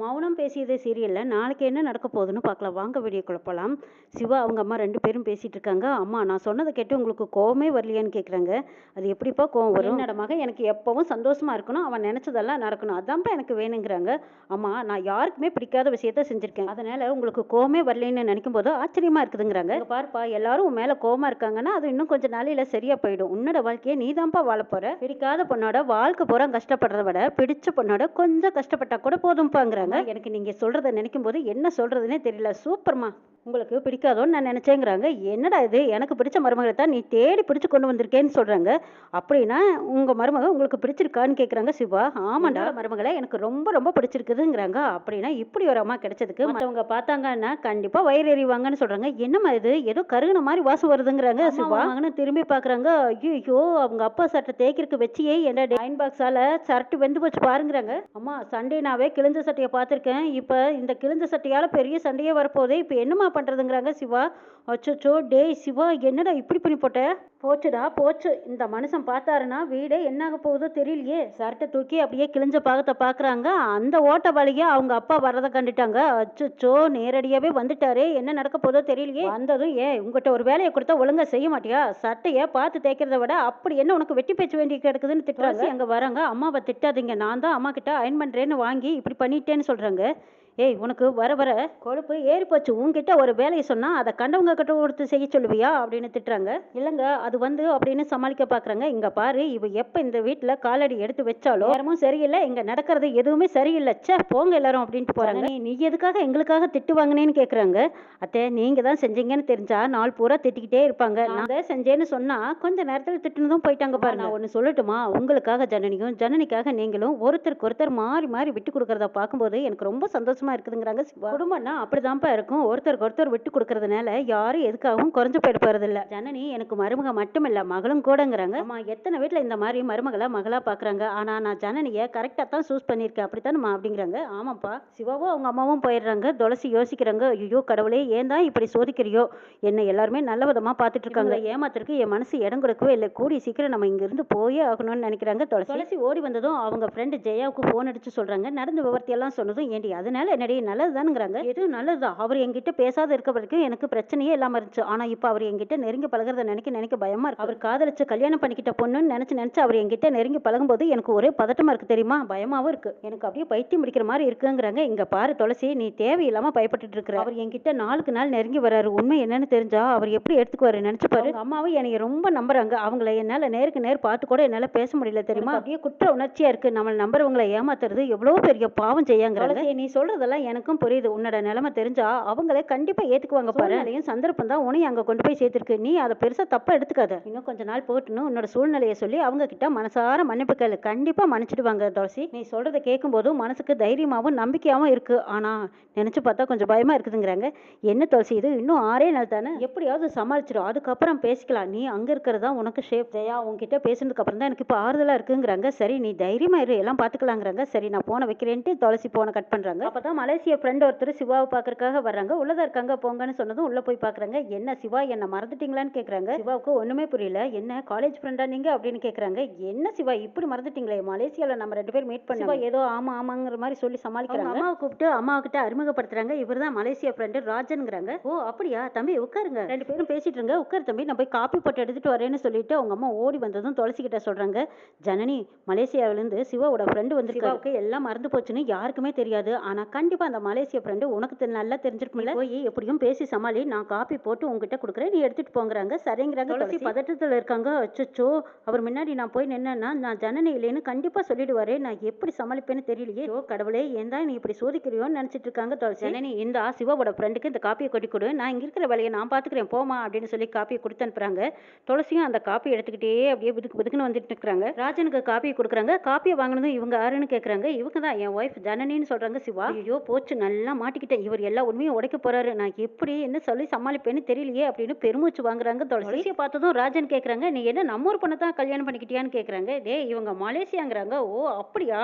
மௌனம் பேசியது சீரியலில் நாளைக்கு என்ன நடக்க போகுதுன்னு பார்க்கலாம். வாங்க வீடியோக்குள்ள போகலாம் சிவா அவங்க அம்மா ரெண்டு பேரும் பேசிட்டு இருக்காங்க. அம்மா நான் சொன்னதை கேட்டு உங்களுக்கு கோவமே வரலையான்னு கேட்குறாங்க அது எப்படிப்பா கோவம் வரும்? என்னோட மகன் எனக்கு எப்பவும் சந்தோஷமா இருக்கணும். அவன் நினச்சதெல்லாம் நடக்கணும். அதான்ப்பா எனக்கு வேணுங்கிறாங்க. அம்மா நான் யாருக்குமே பிடிக்காத விஷயத்த செஞ்சுருக்கேன். அதனால உங்களுக்கு கோவமே வரலைன்னு நினைக்கும் போது ஆச்சரியமா இருக்குதுங்கிறாங்க. பாருப்பா எல்லாரும் உன் மேலே கோவமா இருக்காங்கன்னா அது இன்னும் கொஞ்சம் நாளையில சரியா போயிடும். உன்னோட வாழ்க்கையை நீ தான்ப்பா வாழ போற. பிடிக்காத பொண்ணோட வாழ்க்கை பூரா கஷ்டப்படுறத விட பிடிச்ச பொண்ணோட கொஞ்சம் கஷ்டப்பட்டா கூட போதும்ப்பாங்கிறாங்க. எனக்கு நீங்க சொல்றத நினைக்கும் போது என்ன சொல்றதுன்னே தெரியல. சூப்பர்மா. உங்களுக்கு பிடிக்காதோன்னு நான் நினைச்சேங்கிறாங்க. என்னடா இது? எனக்கு பிடிச்ச மருமகளை தான் நீ தேடி பிடிச்சு கொண்டு வந்திருக்கேன்னு சொல்றாங்க. அப்படின்னா உங்க மருமக உங்களுக்கு பிடிச்சிருக்கான்னு கேக்குறாங்க சிவா. ஆமாண்டா. மருமகளை எனக்கு ரொம்ப ரொம்ப பிடிச்சிருக்குதுங்கிறாங்க. அப்படின்னா இப்படி ஒரு அம்மா கிடைச்சதுக்கு மற்றவங்க பார்த்தாங்கன்னா கண்டிப்பா வயிறு எறிவாங்கன்னு சொல்றாங்க. என்னம்மா இது? ஏதோ கருகுன மாதிரி வாசம் வருதுங்கிறாங்க சிவா. வாங்கன்னு திரும்பி பாக்குறாங்க ஐயோ அவங்க அப்பா சட்டை தேய்க்கிறதுக்கு வச்சியே என்ன அயன் பாக்ஸால சரட்டு வெந்து போச்சு பாருங்கிறாங்க. அம்மா சண்டைனாவே கிழிஞ்ச சட்டையை பார்த்துருக்கேன். இப்போ இந்த கிழிஞ்ச சட்டையால பெரிய சண்டையே வரப்போதே இப்போ என்னம்மா பண்ணுறதுங்கிறாங்க சிவா. அச்சோச்சோ டேய் சிவா என்னடா இப்படி பண்ணி போட்ட? போச்சுடா போச்சு. இந்த மனுஷன் பார்த்தாருன்னா வீடே என்னாக போகுதோ தெரியலையே. சரட்டை தூக்கி அப்படியே கிழிஞ்ச பாகத்தை பார்க்குறாங்க. அந்த ஓட்ட வழியா அவங்க அப்பா வரதை கண்டுட்டாங்க. அச்சோச்சோ நேரடியாகவே வந்துட்டாரே. என்ன நடக்க போதோ தெரியலையே. வந்ததும் ஏன் உங்ககிட்ட ஒரு வேலையை கொடுத்தா ஒழுங்காக செய்ய மாட்டியா? சட்டையை பார்த்து தேய்க்கிறத விட அப்படி என்ன உனக்கு வெட்டி பேச்சு வேண்டி கிடக்குதுன்னு திட்டுறாங்க? அங்கே வராங்க. அம்மாவை திட்டாதீங்க. நான் தான் அம்மா கிட்ட அயன் பண்ணுறேன்னு வாங்கி இப்படி பண்ணிட்டேன்னு சொல்கிறாங்க ஏய் உனக்கு வர வர கொழுப்பு ஏறி போச்சு உன்கிட்ட ஒரு வேலையை சொன்னா அதை கண்டவங்க கிட்ட கொடுத்து செய்ய சொல்லுவியா அப்படின்னு திட்டுறாங்க. இல்லைங்க அது வந்து அப்படின்னு சமாளிக்க பாக்குறாங்க. இங்க பாரு இவ எப்ப இந்த வீட்டுல காலடி எடுத்து வச்சாலும் நேரமும் சரியில்லை இங்க நடக்கிறது எதுவுமே சரியில்லை. ச்சே போங்க எல்லாரும் அப்படின்ட்டு போறாங்க. நீ- எதுக்காக எங்களுக்காக திட்டு வாங்கினேன்னு கேக்குறாங்க. அத்தை நீங்க தான் செஞ்சீங்கன்னு தெரிஞ்சா நாள் பூரா திட்டிக்கிட்டே இருப்பாங்க. நான் தான் செஞ்சேன்னு சொன்னா கொஞ்ச நேரத்துல திட்டுனதும் போயிட்டாங்க பாருங்க. நான் ஒன்னு சொல்லட்டுமா? உங்களுக்காக ஜனனியும் ஜனனிக்காக நீங்களும் ஒருத்தருக்கு ஒருத்தர் மாறி மாறி விட்டு கொடுக்கறத பார்க்கும்போது எனக்கு ரொம்ப சந்தோஷமா இருக்குதுங்கிறாங்க சிவா. குடும்பம்னா அப்படிதான்ப்பா இருக்கும். ஒருத்தருக்கு ஒருத்தர் விட்டு கொடுக்கறதுனால யாரும் எதுக்காகவும் குறைஞ்சு போயிட போறது இல்ல ஜனனி எனக்கு மருமக மட்டும் இல்ல மகளும் கூடங்கிறாங்க. அம்மா எத்தனை வீட்ல இந்த மாதிரி மருமகளை மகளா பாக்குறாங்க? ஆனா நான் ஜனனிய கரெக்டா தான் சூஸ் பண்ணியிருக்கேன். அப்படித்தானம்மா அப்படிங்கிறாங்க. ஆமாப்பா சிவாவும் அவங்க அம்மாவும் போயிடுறாங்க. துளசி யோசிக்கிறாங்க. ஐயோ கடவுளே ஏன் தான் இப்படி சோதிக்கிறியோ? என்ன எல்லாருமே நல்ல விதமா பார்த்துட்டு இருக்காங்க. ஏமாத்திற்கு என் மனசு இடம் கொடுக்கவே இல்லை. கூடி சீக்கிரம் நம்ம இங்க இருந்து போயே ஆகணும்னு நினைக்கிறாங்க துளசி. துளசி ஓடி வந்ததும் அவங்க ஃப்ரெண்டு ஜெயாவுக்கு ஃபோன் அடிச்சு சொல்றாங்க. நடந்த விவரத்தை எல்லாம் சொன்னதும் ஏண்டி அதனால என்னடி நல்லதுதானுங்கிறாங்க. எதுவும் நல்லதுதான் அவர் என்கிட்ட பேசாத இருக்க வரைக்கும் எனக்கு பிரச்சனையே இல்லாம இருந்துச்சு. ஆனா இப்போ அவர் என்கிட்ட நெருங்கி பழகுறத நினைக்க நினைக்க பயமா இருக்கு. அவர் காதலிச்சு கல்யாணம் பண்ணிக்கிட்ட பொண்ணுன்னு நினைச்சு நினைச்சு அவர் என்கிட்ட நெருங்கி பழகும்போது எனக்கு ஒரே பதட்டமா இருக்கு தெரியுமா? பயமாவும் இருக்கு. எனக்கு அப்படியே பைத்தியம் பிடிக்கிற மாதிரி இருக்குங்கிறாங்க. இங்க பாரு துளசி நீ தேவையில்லாம பயப்பட்டுட்டு இருக்கிற. அவர் என்கிட்ட நாளுக்கு நாள் நெருங்கி வராரு. உண்மை என்னன்னு தெரிஞ்சா அவர் எப்படி எடுத்துக்குவாரு நினைச்சு பாரு. அம்மாவும் என்னைய ரொம்ப நம்புறாங்க. அவங்கள என்னால நேருக்கு நேர் பார்த்து கூட என்னால பேச முடியல தெரியுமா? அப்படியே குற்ற உணர்ச்சியா இருக்கு. நம்ம நம்புறவங்களை ஏமாத்துறது எவ்வளவு பெரிய பாவம் செய்யாங்கிறாங்க. நீ சொல்றதெல்லாம் எனக்கும் புரியுது. உன்னோட நிலைமை தெரிஞ்சா அவங்களே கண்டிப்பா ஏத்துக்குவாங்க பாரு. அதையும் சந்தர்ப்பம் தான் உனையும் அங்க கொண்டு போய் சேர்த்திருக்கு. நீ அதை பெருசா தப்பா எடுத்துக்காத. இன்னும் கொஞ்ச நாள் போட்டுன்னு உன்னோட சூழ்நிலையை சொல்லி அவங்க கிட்ட மனசார மன்னிப்பு கேளு. கண்டிப்பா மன்னிச்சிடுவாங்க துளசி. நீ சொல்றதை கேட்கும்போது மனசுக்கு தைரியமாவும் நம்பிக்கையாவும் இருக்கு. ஆனா நினைச்சு பார்த்தா கொஞ்சம் பயமா இருக்குதுங்கிறாங்க. என்ன துளசி இது? இன்னும் ஆறே நாள் தானே? எப்படியாவது சமாளிச்சிடும் அதுக்கப்புறம் பேசிக்கலாம். நீ அங்க இருக்கிறதா உனக்கு ஷேப் ஜெயா உன்கிட்ட பேசுனதுக்கு அப்புறம் தான் எனக்கு இப்போ ஆறுதலா இருக்குங்கிறாங்க. சரி நீ தைரியமா இரு. எல்லாம் பாத்துக்கலாங்கிறாங்க. சரி நான் போன வைக்கிறேன்ட்டு துளசி போன கட் பண்றாங்க. அப்பதான் மலேசியா ஃப்ரெண்ட் ஒருத்தர் சிவாவை பாக்குறதுக்காக வர்றாங்க. உள்ளதா இருக்காங்க போங்கன்னு சொன்னதும் உள்ள போய் பாக்குறாங்க என்ன சிவா என்ன மறந்துட்டீங்களான்னு கேக்குறாங்க. சிவாவுக்கு ஒண்ணுமே புரியல. என்ன காலேஜ் ஃப்ரெண்டா நீங்க அப்படின்னு கேக்குறாங்க. என்ன சிவா இப்படி மறந்துட்டீங்களே? மலேசியால நம்ம ரெண்டு பேரும் மீட் பண்ணி சிவா ஏதோ ஆமா ஆமாங்கிற மாதிரி சொல்லி சமாளிக்கிறாங்க. அம்மாவை கூப்பிட்டு அம்மா கிட்ட அறிமுகப்படுத்துறாங்க. இவர்தான் மலேசியா ஃப்ரெண்டு ராஜன்ங்கிறாங்க. ஓ அப்படியா? தம்பி உட்காருங்க. ரெண்டு பேரும் பேசிட்டு இருங்க. உட்காரு தம்பி நான் போய் காப்பி போட்டு எடுத்துட்டு வரேன்னு சொல்லிட்டு அவங்க அம்மா ஓடி வந்ததும் துளசி கிட்ட சொல்றாங்க. ஜனனி மலேசியாவிலேருந்து சிவாவோட ஃப்ரெண்டு வந்து சிவாவுக்கு எல்லாம் மறந்து போச்சுன்னு யாருக்குமே தெரியாது. ஆனா கண்டிப்பா அந்த மலேசியா ஃப்ரெண்டு உனக்கு நல்லா தெரிஞ்சிருக்கும்ல போய் எப்படியும் பேசி சமாளி. நான் காப்பி போட்டு உங்ககிட்ட கொடுக்குறேன். நீ எடுத்துட்டு போங்கறாங்க. சரிங்கிறாங்க. துளசி. பதட்டத்துல இருக்காங்க. அச்சச்சோ. அவர் முன்னாடி நான் போய் நின்னேன்னா நான் ஜனனி இல்லைன்னு கண்டிப்பா சொல்லிடுவாரு. நான் எப்படி சமாளிப்பேன்னு தெரியலையே. ஓ கடவுளே ஏன் தான் நீ இப்படி சோதிக்கிறியோன்னு நினைச்சிட்டு இருக்காங்க துளசி. ஜனனி இந்த சிவாவோட ஃப்ரெண்டுக்கு இந்த காப்பியை கொட்டி கொடு. நான் இங்க இருக்கிற வேலையை நான் பாத்துக்கிறேன். போமா அப்படின்னு சொல்லி காப்பியை கொடுத்து அனுப்புறாங்க. துளசியும் அந்த காப்பி எடுத்துக்கிட்டே அப்படியே பிதுக்கு பிதுக்குன்னு வந்துட்டு இருக்காங்க ராஜனுக்கு காப்பியை கொடுக்குறாங்க. காப்பியை வாங்கினதும் இவங்க யாருன்னு கேக்குறாங்க. இவங்க தான் என் ஒய்ஃப் ஜனனின்னு சொல்றாங்க சிவா. ஐயோ போச்சு நல்லா மாட்டிக்கிட்டேன். இவர் எல்லா உண்மையும் உடைக்க போறாரு. நான் எப்படி என்ன சொல்லி சமாளிப்பேன்னு தெரியலையே அப்படின்னு பெருமூச்சு வாங்குறாங்க துளசியை பார்த்ததும் ராஜன் கேக்குறாங்க நீ என்ன நம்ம ஊர் பொண்ணை தான் கல்யாணம் பண்ணிக்கிட்டியான்னு கேக்குறாங்க. டேய் இவங்க மலேசியாங்கிறாங்க. ஓ அப்படியா?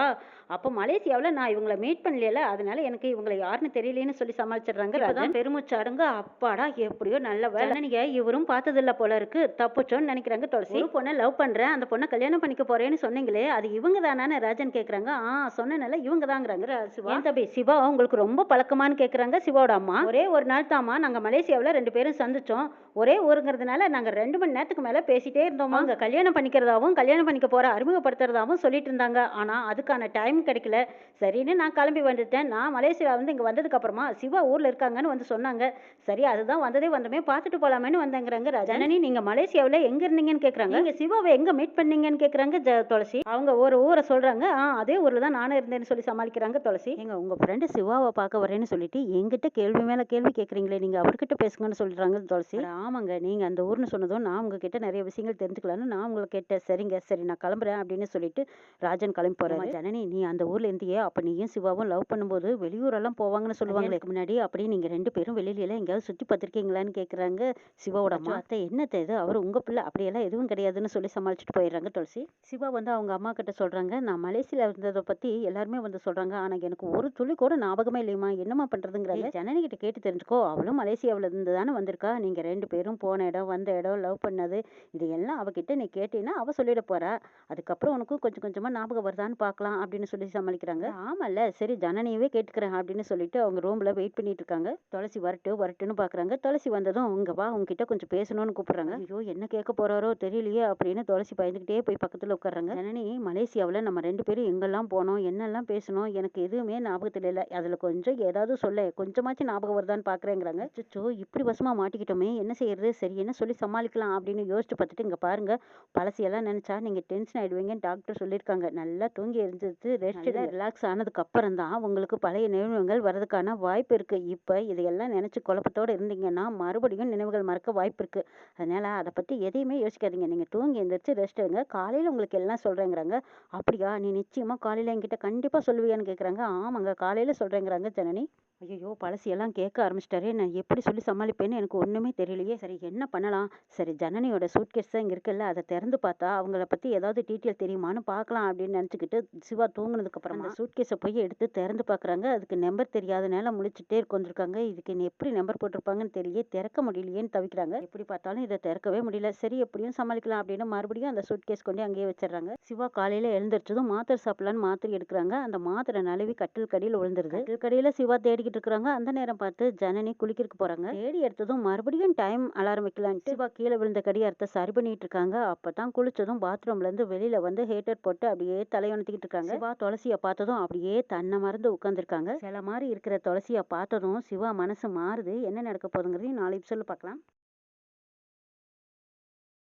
அப்போ மலேசியாவில் நான் இவங்கள மீட் பண்ணல அதனால எனக்கு இவங்களை யாருன்னு தெரியலேன்னு சொல்லி சமாளிச்சிடுறாங்க இப்பதான் பெருமூச்சு அடங்க அப்பாடா எப்படியோ நல்ல வேலை. நீங்க இவரும் பார்த்ததில்ல போல இருக்கு. தப்புச்சோன்னு நினைக்கிறாங்க துளசி. பொண்ணை லவ் பண்றேன். அந்த பொண்ணை கல்யாணம் பண்ணிக்க போறேன்னு சொன்னீங்களே அது இவங்க தானே ராஜன் கேக்குறாங்க. ஆ சொன்னனால இவங்க தாங்கிறாங்க சிவா தம்பி சிவா? சிவா உங்களுக்கு ரொம்ப பழக்கமான்னு கேட்குறாங்க சிவாவோட அம்மா. ஒரே ஒரு நாள் தாம்மா நாங்கள் மலேசியாவில் ரெண்டு பேரும் சந்திச்சோம். ஒரே ஊருங்கிறதுனால நாங்கள் ரெண்டு மணி நேரத்துக்கு மேலே பேசிட்டே இருந்தோம் அங்கே கல்யாணம் பண்ணிக்கிறதாவும் கல்யாணம் பண்ணிக்க போகிற அறிமுகப்படுத்துறதாவும் சொல்லிட்டு இருந்தாங்க. ஆனால் அதுக்கான டைம் கிடைக்கல. சரின்னு நான் கிளம்பி வந்துட்டேன். நான் மலேசியா வந்து இங்கே வந்ததுக்கு அப்புறமா சிவா ஊரில் இருக்காங்கன்னு வந்து சொன்னாங்க. சரி அதுதான் வந்ததே வந்தமே பார்த்துட்டு போகலாமேன்னு வந்தேங்கிறாங்க ஜனனி நீங்கள் மலேசியாவில் எங்கே இருந்தீங்கன்னு கேட்குறாங்க நீங்கள் சிவாவை எங்கே மீட் பண்ணீங்கன்னு கேட்குறாங்க ஜ துளசி. அவங்க ஒரு ஊரை சொல்கிறாங்க ஆ அதே ஊரில் தான் நானும் இருந்தேன்னு சொல்லி சமாளிக்கிறாங்க துளசி. எங்க உங்கள் ஃப்ரெண்டு சிவாவை பார்க்க வரேன்னு சொல்லிட்டு என்கிட்ட கேள்வி மேலே கேள்வி கேட்குறீங்களே நீங்கள் அவர்கிட்ட பேசுங்கன்னு சொல்கிறாங்க துளசி. ஆமாங்க. நீங்கள் அந்த ஊர்னு சொன்னதும் நான் உங்ககிட்ட நிறைய விஷயங்கள் தெரிஞ்சுக்கலான்னு நான் உங்களை கேட்டேன். சரிங்க சரி நான் கிளம்புறேன் அப்படின்னு சொல்லிட்டு ராஜன் கிளம்பி போகிறாரு ஜனனி நீ அந்த ஊரில் இருந்தியே அப்போ நீயும் சிவாவும் லவ் பண்ணும்போது வெளியூரெல்லாம் போவாங்கன்னு சொல்லுவாங்களே. முன்னாடி அப்படி நீங்கள் ரெண்டு பேரும் வெளியில எங்கேயாவது சுற்றி பார்த்துருக்கீங்களான்னு கேட்குறாங்க சிவாவோட அம்மா. அத்தை என்ன இது? அவர் உங்கள் பிள்ளை. அப்படியெல்லாம் எதுவும் கிடையாதுன்னு சொல்லி சமாளிச்சுட்டு போயிடுறாங்க துளசி. சிவா வந்து அவங்க அம்மா கிட்ட சொல்கிறாங்க நான் மலேசியாவில் இருந்ததை பற்றி எல்லாருமே வந்து சொல்கிறாங்க ஆனால் எனக்கு ஒரு துளி கூட ஞாபகமே இல்லையம்மா என்னம்மா பண்ணுறதுங்கிறாங்க ஜனனி கிட்ட கேட்டு தெரிஞ்சுக்கோ. அவளும் மலேசியாவில் இருந்து தானே வந்திருக்கா. நீங்கள் ரெண்டு பேரும் போன இடம் வந்த இடம் லவ் பண்ணது இது எல்லாம் அவகிட்ட நீ கேட்டீங்கன்னா அவள் சொல்லிட போறா. அதுக்கப்புறம் உனக்கும் கொஞ்சம் கொஞ்சமாக ஞாபகம் வருதான்னு பார்க்கலாம் அப்படின்னு சொல்லி சமாளிக்கிறாங்க. ஆமால்ல. சரி ஜனனியவே கேட்டுக்கிறேன் அப்படின்னு சொல்லிட்டு அவங்க ரூமில் வெயிட் பண்ணிட்டு இருக்காங்க. துளசி வரட்டு வரட்டுன்னு பார்க்குறாங்க துளசி வந்ததும் அவங்க வா உங்ககிட்ட கொஞ்சம் பேசணும்னு கூப்பிடுறாங்க. ஐயோ என்ன கேட்க போறாரோ தெரியலையே அப்படின்னு துளசி பயந்துக்கிட்டே போய் பக்கத்தில் உட்கார்றாங்க. ஜனனி. மலேசியாவில் நம்ம ரெண்டு பேரும் எங்கெல்லாம் போனோம் என்னெல்லாம் பேசணும் எனக்கு எதுவுமே ஞாபகத்தில் இல்லை. அதில் கொஞ்சம் ஏதாவது சொல்ல கொஞ்சமாச்சும் ஞாபகம் வருதான்னு பார்க்குறேங்கிறாங்க அச்சோ இப்படி வசமாக மாட்டிக்கிட்டோமே. என்ன செய்யறது சரி என்ன சொல்லி சமாளிக்கலாம் அப்படின்னு யோசிச்சு பார்த்துட்டு இங்கே பாருங்க. பழசையெல்லாம் நினச்சா நீங்கள் டென்ஷன் ஆயிடுவீங்கன்னு டாக்டர் சொல்லியிருக்காங்க. நல்லா தூங்கி எழுந்திரிச்சு ரெஸ்ட் ரிலாக்ஸ் ஆனதுக்கு அப்புறம் தான் உங்களுக்கு பழைய நினைவுகள் வரதுக்கான வாய்ப்பு இருக்குது இப்போ இதையெல்லாம் நினச்சி குழப்பத்தோடு இருந்தீங்கன்னா மறுபடியும் நினைவுகள் மறக்க வாய்ப்பு இருக்குது அதனால் அதை பற்றி எதையுமே யோசிக்காதீங்க. நீங்கள் தூங்கி எழுந்திரிச்சு ரெஸ்ட் எடுங்க. காலையில் உங்களுக்கு எல்லாம் சொல்கிறேங்கிறாங்க அப்படியா? நீ நிச்சயமாக காலையில் என்கிட்ட கண்டிப்பாக சொல்லுவியான்னு கேட்குறாங்க ஆமாங்க. காலையில் சொல்கிறேங்கிறாங்க ஜனனி. ஐயோ பழசையெல்லாம் கேட்க ஆரம்பிச்சிட்டாரே. நான் எப்படி சொல்லி சமாளிப்பேன்னு எனக்கு ஒன்றுமே தெரியலையே. சரி என்ன பண்ணலாம்? சரி ஜனனியோட சூட்கேஸ் தான் இங்கே இருக்குல்ல. அதை திறந்து பார்த்தா அவங்கள பற்றி ஏதாவது டீட்டெயில் தெரியுமான்னு பார்க்கலாம் அப்படின்னு நினச்சிக்கிட்டு சிவா தூங்குனதுக்கப்புறம் அந்த சூட்கேஸை போய் எடுத்து திறந்து பார்க்குறாங்க. அதுக்கு நம்பர் தெரியாதனால முழிச்சுட்டே உட்காந்துருக்காங்க இதுக்கு எப்படி நம்பர் போட்டிருப்பாங்கன்னு தெரியலையே. திறக்க முடியலையேன்னு தவிக்கிறாங்க. எப்படி பார்த்தாலும் இதை திறக்கவே முடியல. சரி எப்படியும் சமாளிக்கலாம் அப்படின்னு மறுபடியும் அந்த சூட்கேஸ் கொண்டு அங்கேயே வச்சிடுறாங்க. சிவா காலையில் எழுந்திரிச்சதும் மாத்திரை சாப்பிடலான்னு மாத்திரை எடுக்கிறாங்க. அந்த மாத்திரை நழுவி கட்டில் கடியில் விழுந்துருது. கட்டில் கடியில் சிவா தேடிக்கிட்டு இருக்கிறாங்க அந்த நேரம் பார்த்து ஜனனி குளிக்கிறதுக்கு போறாங்க. தேடி எடுத்ததும் மறுபடியும் டைம் அலாரம் வைக்கலான்ட்டு சிவா கீழே விழுந்த கடியாரத்தை சரி பண்ணிட்டு இருக்காங்க அப்பதான் குளிச்சதும் பாத்ரூம்ல இருந்து வெளியில வந்து ஹேட்டர் போட்டு அப்படியே தலையொணத்திக்கிட்டு இருக்காங்க. சிவா துளசியை பார்த்ததும் அப்படியே தன்னை மறந்து உட்காந்துருக்காங்க சில மாதிரி இருக்கிற துளசியை பார்த்ததும் சிவா மனசு மாறுது. என்ன நடக்க போதுங்கிறதையும் நாளைக்கு சொல்லு பார்க்கலாம்.